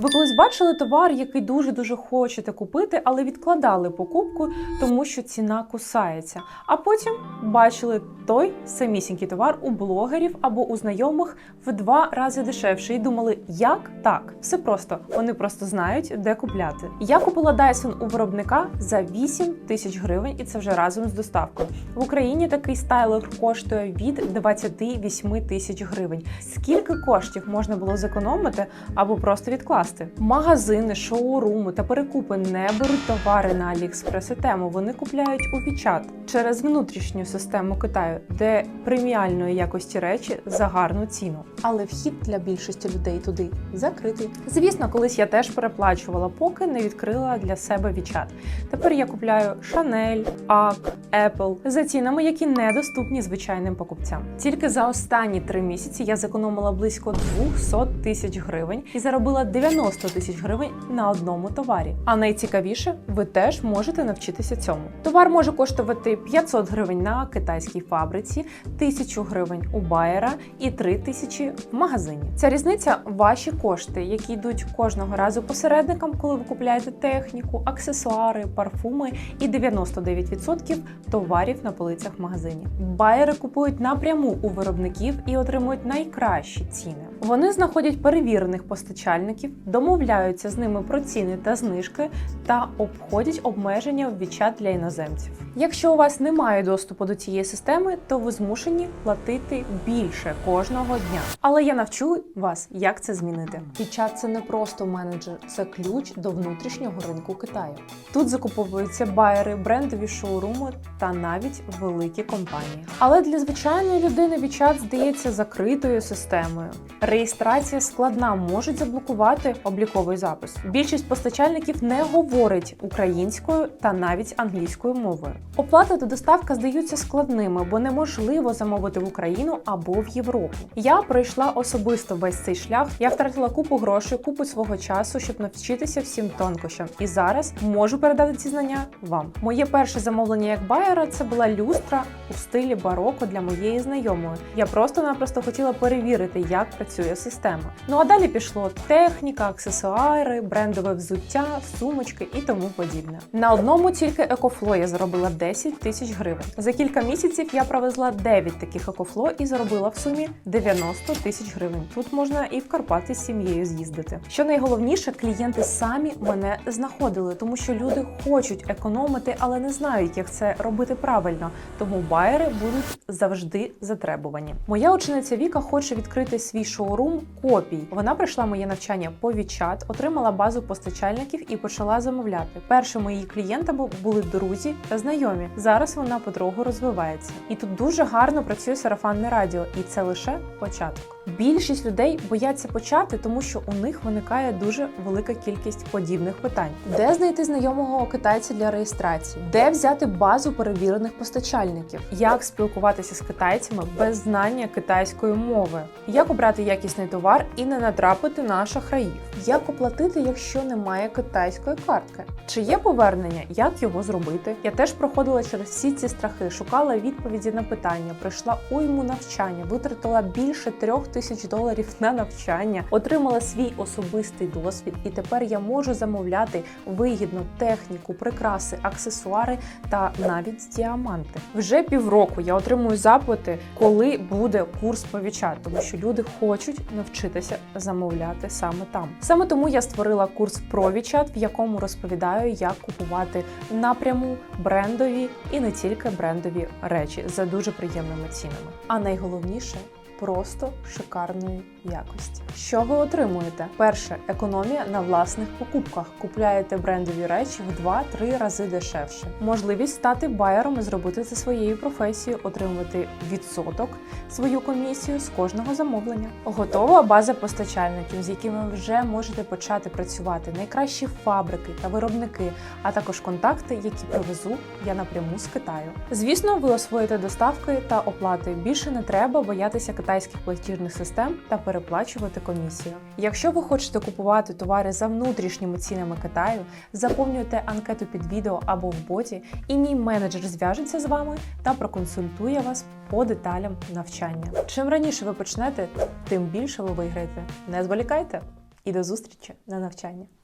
Ви колись бачили товар, який дуже дуже хочете купити, але відкладали покупку, тому що ціна кусається. А потім бачили той самісінький товар у блогерів або у знайомих в два рази дешевше і думали, як так? Все просто вони просто знають, де купляти. Я купила Dyson у виробника за 8 тисяч гривень, і це вже разом з доставкою. В Україні такий стайлер коштує від 28 тисяч гривень. Скільки коштів можна було зекономити або просто відкласти? Магазини, шоуруми та перекупи не беруть товари на AliExpress і тему. Вони купляють у WeChat через внутрішню систему Китаю, де преміальної якості речі за гарну ціну. Але вхід для більшості людей туди закритий. Звісно, колись я теж переплачувала, поки не відкрила для себе WeChat. Тепер я купляю Chanel, ACK, Apple за цінами, які недоступні звичайним покупцям. Тільки за останні три місяці я зекономила близько 200 тисяч гривень і заробила 90 тисяч гривень на одному товарі. А найцікавіше, ви теж можете навчитися цьому. Товар може коштувати 500 гривень на китайській фабриці, 1000 гривень у байера і 3000 в магазині. Ця різниця ваші кошти, які йдуть кожного разу посередникам, коли ви купляєте техніку, аксесуари, парфуми і 99% товарів на полицях в магазині. Байери купують напряму у виробників і отримують найкращі ціни. Вони знаходять перевірених постачальників, домовляються з ними про ціни та знижки та обходять обмеження в WeChat для іноземців. Якщо у вас немає доступу до цієї системи, то ви змушені платити більше кожного дня. Але я навчу вас, як це змінити. WeChat – це не просто менеджер, це ключ до внутрішнього ринку Китаю. Тут закуповуються байери, брендові шоуруми та навіть великі компанії. Але для звичайної людини WeChat здається закритою системою. Реєстрація складна, можуть заблокувати обліковий запис. Більшість постачальників не говорить українською та навіть англійською мовою. Оплата та доставка здаються складними, бо неможливо замовити в Україну або в Європу. Я пройшла особисто весь цей шлях. Я втратила купу грошей, купу свого часу, щоб навчитися всім тонкощам. І зараз можу передати ці знання вам. Моє перше замовлення як байера це була люстра у стилі бароко для моєї знайомої. Я просто-напросто хотіла перевірити, як працює система. Ну а далі пішло техніка, аксесуари, брендове взуття, сумочки і тому подібне. На одному тільки екофло я заробила 10 тисяч гривень. За кілька місяців я провезла 9 таких екофло і заробила в сумі 90 тисяч гривень. Тут можна і в Карпати з сім'єю з'їздити. Що найголовніше, клієнти самі мене знаходили, тому що люди хочуть економити, але не знають, як це робити правильно. Тому байери будуть завжди затребувані. Моя учениця Віка хоче відкрити свій шоурум копій. Вона пройшла моє навчання по WeChat, отримала базу постачальників і почала замовляти. Першими її клієнтами були друзі та знайомі. Зараз вона потроху розвивається. І тут дуже гарно працює сарафанне радіо, і це лише початок. Більшість людей бояться почати, тому що у них виникає дуже велика кількість подібних питань: де знайти знайомого китайця для реєстрації, де взяти базу перевірених постачальників, як спілкуватися з китайцями без знання китайської мови, як обрати якісний товар і не натрапити на шахраїв, як оплатити, якщо немає китайської картки, чи є повернення, як його зробити. Я теж проходила через всі ці страхи, шукала відповіді на питання, пройшла уйму навчання, витратила більше трьох тисяч доларів на навчання, отримала свій особистий досвід, і тепер я можу замовляти вигідну техніку, прикраси, аксесуари та навіть діаманти. Вже півроку я отримую запити, коли буде курс по WeChat, тому що люди хочуть навчитися замовляти саме там. Саме тому я створила курс про WeChat, в якому розповідаю, як купувати напряму брендові і не тільки брендові речі за дуже приємними цінами. А найголовніше просто шикарної якості. Що ви отримуєте? Перше економія на власних покупках. Купляєте брендові речі в 2-3 рази дешевше. Можливість стати байером і зробити це своєю професією, отримувати відсоток свою комісію з кожного замовлення. Готова база постачальників, з якими вже можете почати працювати. Найкращі фабрики та виробники, а також контакти, які привезу я напряму з Китаю. Звісно, ви освоїте доставки та оплати. Більше не треба боятися китайських платіжних систем та переплачувати комісію. Якщо ви хочете купувати товари за внутрішніми цінами Китаю, заповнюйте анкету під відео або в боті, і мій менеджер зв'яжеться з вами та проконсультує вас по деталям навчання. Чим раніше ви почнете, тим більше ви виграєте. Не зволікайте! І до зустрічі на навчанні.